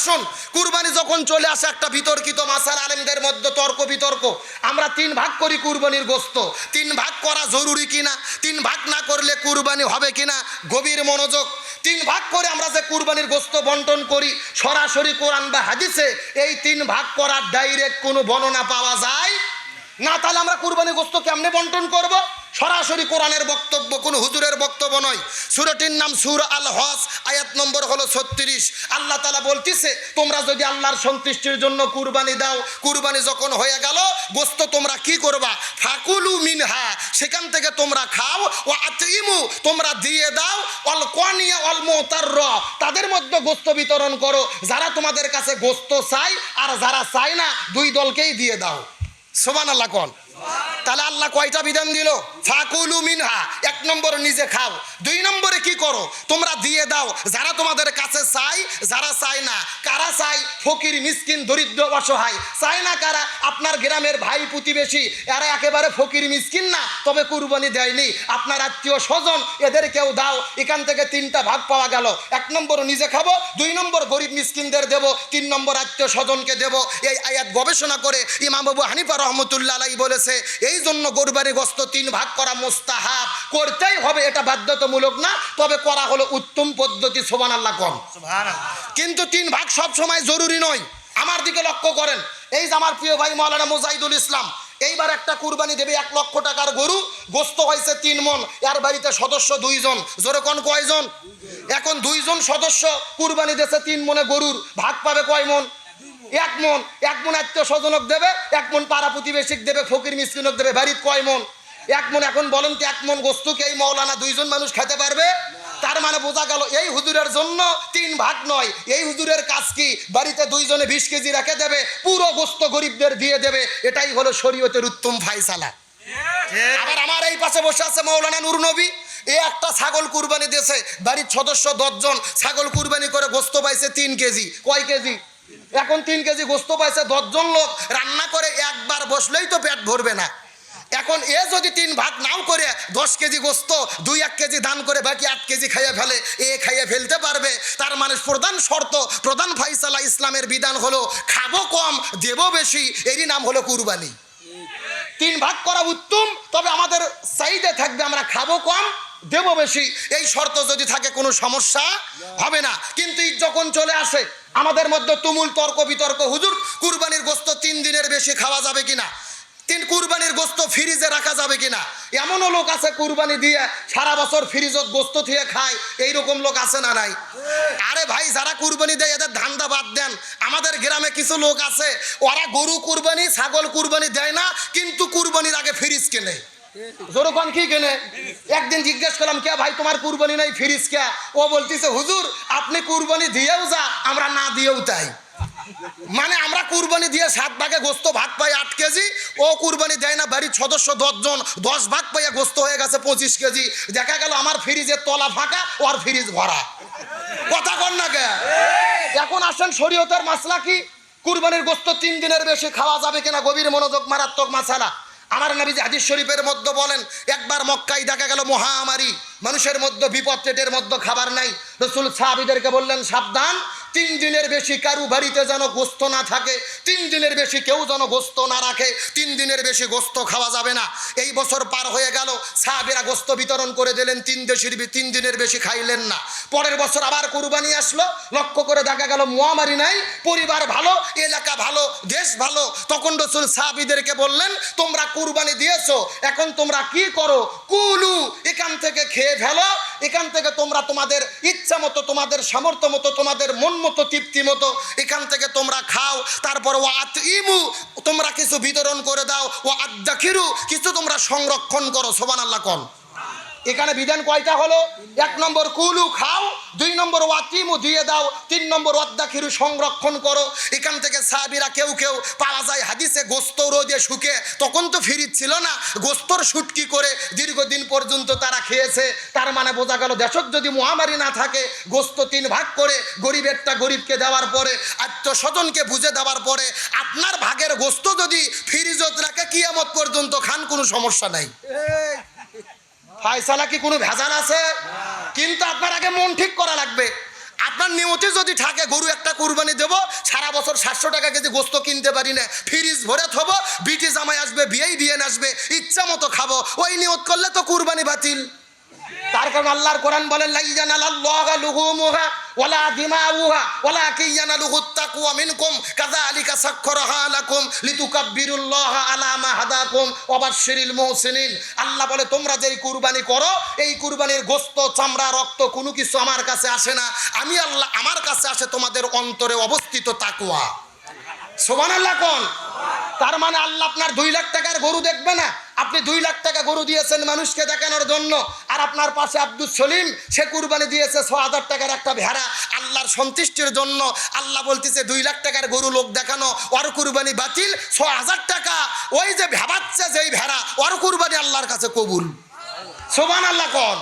আসুন, কুরবানি যখন চলে আসে একটা বিতর্কিত মাসাল আলেমদের মধ্যে তর্ক বিতর্ক। আমরা তিন ভাগ করি কুরবানির গোস্ত। তিন ভাগ করা জরুরি কিনা? তিন ভাগ না করলে কুরবানি হবে কিনা? গভীর মনোযোগ। তিন ভাগ করে আমরা যে কুরবানির গোস্ত বন্টন করি, সরাসরি কোরআন বা হাদিসে, এই তিন ভাগ করার ডাইরেক্ট কোনো বর্ণনা পাওয়া যায়? না, তাহলে আমরা কুরবানি গোস্ত কেমনে বন্টন করব? সরাসরি কোরআনের বক্তব্য, কোনো হুজুরের বক্তব্য নয়। সুরটির নাম সুর আল হস আয়াত নম্বর হলো ছত্রিশ। আল্লাহ তালা বলতিছে, তোমরা যদি আল্লাহর সন্তুষ্টির জন্য কুরবানি দাও, কুরবানি যখন হয়ে গেল, গোস্ত তোমরা কি করবা? ফাকুলু মিনহা, সেখান থেকে তোমরা খাও ও আতিমু, তোমরা দিয়ে দাও অল কনিয়া অল মোতার তাদের মধ্যে গোস্ত বিতরণ করো। যারা তোমাদের কাছে গোস্ত চাই আর যারা চায় না, দুই দলকেই দিয়ে দাও। সোমান আল্লাহ কন। তাহলে আল্লাহ কয়টা বিধান দিল? ফাকুলু মিনহা এক নম্বর নিজে খাও দুই নম্বরে করো, তোমরা দিয়ে দাও। যারা তোমাদের কাছে চাই যারা চায় না, কারা চাই ফকির, মিসকিন, দরিদ্র, অসহায়। চায় না কারা? আপনার গ্রামের ভাই প্রতিবেশী, এরা একেবারে ফকির, মিসকিন না, তবে কুরবানি দেয়নি। আপনার আত্মীয় স্বজন এদের কেউ দাও। এখান থেকে তিনটা ভাগ পাওয়া গেল। এক নম্বর নিজে খাব, দুই নম্বর গরিব মিসকিনদের দেব, তিন নম্বর আত্মীয় স্বজনকে দেব। এই আয়াত গবেষণা করে ইমাম বাবু হানিফা রহমতুল্লাহ বলেছে এই জন্য গরুবারি গস্ত তিন ভাগ করা মোস্তাহাব। করতেই হবে, এটা বাধ্যতামূলক না, তবে করা হলো উত্তম পদ্ধতি সোমান আল্লাহ কম কিন্তু তিন ভাগ সব সময় জরুরি নয়। আমার দিকে লক্ষ্য করেন। এই যে আমার প্রিয় ভাই মৌলানা মুজাহিদুল ইসলাম এইবার একটা কুরবানি দেবে এক লক্ষ টাকার গরু গোস্ত হয়েছে তিন মন এর বাড়িতে সদস্য দুইজন কোন কয়জন? এখন দুইজন সদস্য কুরবানি দেশে তিন মনে গরুর ভাগ পাবে কয় মন? এক মন। এক মন আত্মীয় স্বজনক দেবে এক মন পাড়া প্রতিবেশিক দেবে ফকির মিসকিনক দেবে বাড়িত কয় মন? এক মন এখন বলেন তো এক মন গোস্তুকে এই মৌলানা দুইজন মানুষ খেতে পারবে? তার মানে বোঝা গেল এই হুজুরের জন্য তিন ভাগ নয়। এই হুজুরের কাজ কি? বাড়িতে দুইজনে বিশ কেজি রেখে দেবে পুরো গোস্ত গরিবদের দিয়ে দেবে এটাই হলো শরীয়তের উত্তম ফাইসালা আবার আমার এই পাশে বসে আছে মৌলানা নুর নবী। এ একটা ছাগল কুরবানি দিয়েছে বাড়ির সদস্য দশজন ছাগল কুরবানি করে গোস্ত পাইছে তিন কেজি। কয় কেজি? এখন তিন কেজি গোস্ত পাইছে দশজন লোক রান্না করে একবার বসলেই তো পেট ভরবে না। এখন এ যদি তিন ভাগ নাও করে, দশ কেজি গোস্ত, দুই এক কেজি দান করে, বাকি আট কেজি খাইয়ে ফেলে, এ খাইয়ে ফেলতে পারবে। তার মানে প্রধান শর্ত, প্রধান ফাইসালা ইসলামের বিধান হলো, খাব কম, দেবো বেশি, এরই নাম হলো কুরবানি। তিন ভাগ করা উত্তম, তবে আমাদের চাইতে থাকবে, আমরা খাব কম, দেব বেশি। এই শর্ত যদি থাকে, কোনো সমস্যা হবে না। কিন্তু যখন চলে আসে, আমাদের মধ্যে তুমুল তর্ক বিতর্ক, হুজুর, কুরবানির গোস্ত তিন দিনের বেশি খাওয়া যাবে কিনা? তিন কুরবানির গোস্ত ফ্রিজে রাখা যাবে কিনা? এমনও লোক আছে কুরবানি দিয়ে সারা বছর ফ্রিজত গোস্ত দিয়ে খায়। এইরকম লোক আছে না নাই? আরে ভাই, যারা কুরবানি দেয়, এদের ধান্দা বাদ দেন। আমাদের গ্রামে কিছু লোক আছে, ওরা গরু কুরবানি, ছাগল কুরবানি দেয় না, কিন্তু কুরবানির আগে ফ্রিজ কেনে। জোরকন কি কেনে? একদিন জিজ্ঞেস করলাম, কে ভাই, তোমার কুরবানি নাই, ফ্রিজ কে? ও বলতেছে, হুজুর, আপনি কুরবানি দিয়েও যা, আমরা না দিয়েও তাই। মানে আমরা কুরবানি দিয়ে সাত ভাগে গোস্ত ভাগ পাই আট কেজি, ও কুরবানি দেয় না, বাড়ির সদস্য দশজন, দশ ভাগ পাইয়া গোস্ত হয়ে গেছে পঁচিশ কেজি। দেখা গেল আমার ফ্রিজের তলা ফাঁকা, ওর ফ্রিজ ভরা। কথা কন না কে? এখন আসেন শরীয়তের মাসলা কি? কুরবানির গোস্ত তিন দিনের বেশি খাওয়া যাবে কিনা গভীর মনোযোগ, মারাত্মক মাসালা। আমার নবী হাদিস শরীফের মধ্যে বলেন, একবার মক্কায় দেখা গেল মহামারী, মানুষের মধ্যে বিপদ, পেটের মধ্যে খাবার নাই। রসুল সাহাবিদেরকে বললেন, সাবধান তিন দিনের বেশি কারু বাড়িতে যেন গোস্ত না থাকে, তিন দিনের বেশি কেউ যেন গোস্ত না রাখে, তিন দিনের বেশি গোস্ত খাওয়া যাবে না। এই বছর পার হয়ে গেল, সাহাবেরা গোস্ত বিতরণ করে দিলেন, তিন দেশের তিন দিনের বেশি খাইলেন না। পরের বছর আবার কুরবানি আসলো, লক্ষ্য করে দেখা গেল মহামারী নাই, পরিবার ভালো, এলাকা ভালো, দেশ ভালো। তখন রসুল সাহাবিদেরকে বললেন, তোমরা কুরবানি দিয়েছ, এখন তোমরা কি করো? কুলু, এখান থেকে খেয়ে ফেলো এখান থেকে তোমরা তোমাদের ইচ্ছা মতো, তোমাদের সামর্থ্য মতো, তোমাদের মন মতো, তৃপ্তি মতো এখান থেকে তোমরা খাও। তারপর ও আত ইমু তোমরা কিছু বিতরণ করে দাও। ও আদাখিরু কিছু তোমরা সংরক্ষণ করো। সোবান আল্লাহ কন। এখানে বিধান কয়টা হলো? এক নম্বর কুলু খাও, দুই নম্বর ওয়াতিমু দিয়ে দাও, তিন নম্বর অদ্দাখিরু সংরক্ষণ করো। এখান থেকে সাহাবিরা কেউ কেউ পাওয়া যায় হাদিসে গোস্ত রোদে শুকে, তখন তো ফিরিত ছিল না। গোস্তর শুটকি করে দীর্ঘদিন পর্যন্ত তারা খেয়েছে। তার মানে বোঝা গেল দেশত যদি মহামারী না থাকে, গোস্ত তিন ভাগ করে গরিবেরটা গরিবকে দেওয়ার পরে, আত্মস্বজনকে বুঝে দেওয়ার পরে, আপনার ভাগের গোস্ত যদি ফিরিজত রাখে, কিয়ামত পর্যন্ত খান, কোনো সমস্যা নাই। ফায়সালা কি কোনো ভেজাল আছে? কিন্তু আপনার আগে মন ঠিক করা লাগবে। আপনার নিয়তি যদি থাকে, গরু একটা কুরবানি দেবো, সারা বছর সাতশো টাকা কেজি গোস্ত কিনতে পারি না। ফ্রিজ ভরে থবো বিটি জামাই আসবে, বিয়েই বিয়ে আসবে, ইচ্ছা মতো খাব। ওই নিয়ত করলে তো কুরবানি বাতিল। তার কারণ আল্লাহর কোরআন বলেন লাই জানালাল্লাহা লুহুমুহা ওয়ালা দিমাউহা ওয়ালাকিন ইয়ানালুহুত তাকওয়া মিনকুম, কাযালিকা সাখখারাহা লাকুম, লিতুকাব্বিরুল্লাহা আলা মা আল্লাহ বলে, তোমরা যেই কুরবানি করো, এই কুরবানির গোশত চামড়া, রক্ত কোনো কিছু আমার কাছে আসে না। আমি আল্লাহ, আমার কাছে আসে তোমাদের অন্তরে অবস্থিত তাকুয়া সোমান আল্লাহ কোন? তার মানে আল্লাহ আপনার দুই লাখ টাকার গরু দেখবে না? আপনি দুই লাখ টাকা গরু দিয়েছেন মানুষকে দেখানোর জন্য, আর আপনার পাশে আব্দুল সলিম, সে কুরবানি দিয়েছে ছ হাজার টাকার একটা ভেড়া। আল্লাহর সন্তুষ্টির জন্য আল্লাহ বলতেছে, দুই লাখ টাকার গরু লোক দেখানো, ওর কুরবানি বাতিল, ছ হাজার টাকা। ওই যে ভেবাচ্ছে যেই ভেড়া, ওর কুরবানি আল্লাহর কাছে কবুল। সোমান আল্লাহ কন